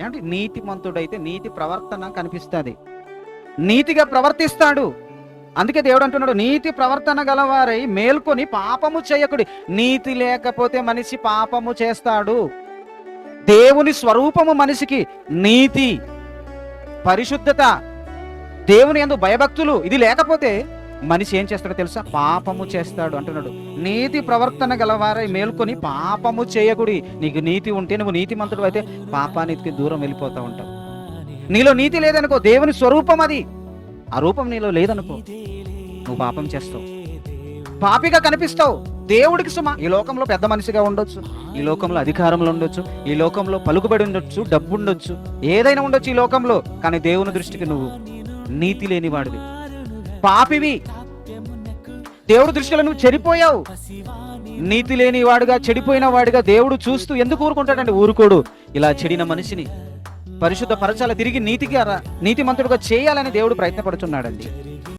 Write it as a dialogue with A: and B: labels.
A: ఏమంటే నీతిమంతుడైతే నీతి ప్రవర్తన కనిపిస్తుంది. నీతిగా ప్రవర్తిస్తాడు. అందుకే దేవుడు అంటున్నాడు నీతి ప్రవర్తన గలవారై మేల్కొని పాపము చేయకుడి. నీతి లేకపోతే మనిషి పాపము చేస్తాడు. దేవుని స్వరూపము మనిషికి నీతి పరిశుద్ధత దేవుని ఎందు భయభక్తులు ఇది లేకపోతే మనిషి ఏం చేస్తాడో తెలుసా? పాపము చేస్తాడు అంటున్నాడు. నీతి ప్రవర్తన గలవారై మేల్కొని పాపము చేయకుడి. నీకు నీతి ఉంటే నువ్వు నీతిమంతుడు అయితే పాపానికి దూరం వెళ్ళిపోతా ఉంటావు. నీలో నీతి లేదనుకో దేవుని స్వరూపం అది. ఆ రూపం నీలో లేదనుకో నువ్వు పాపం చేస్తావు. పాపిగా కనిపిస్తావు. దేవుడికి సుమ. ఈ లోకంలో పెద్ద మనిషిగా ఉండొచ్చు. ఈ లోకంలో అధికారంలో ఉండొచ్చు. ఈ లోకంలో పలుకుబడి ఉండొచ్చు డబ్బు ఉండొచ్చు. ఏదైనా ఉండొచ్చు ఈ లోకంలో. కానీ దేవుని దృష్టికి నువ్వు నీతి లేనివాడివి పాపివి. దేవుడి దృష్టిలో నువ్వు చెడిపోయావు. నీతి లేని వాడుగా చెడిపోయిన వాడిగా దేవుడు చూస్తూ ఎందుకు ఊరుకుంటాడండి? ఊరుకోడు. ఇలా చెడిన మనిషిని పరిశుద్ధ పరచాల తిరిగి నీతిగా నీతి నీతిమంతుడుగా చేయాలని దేవుడు ప్రయత్నపడుతున్నాడండి.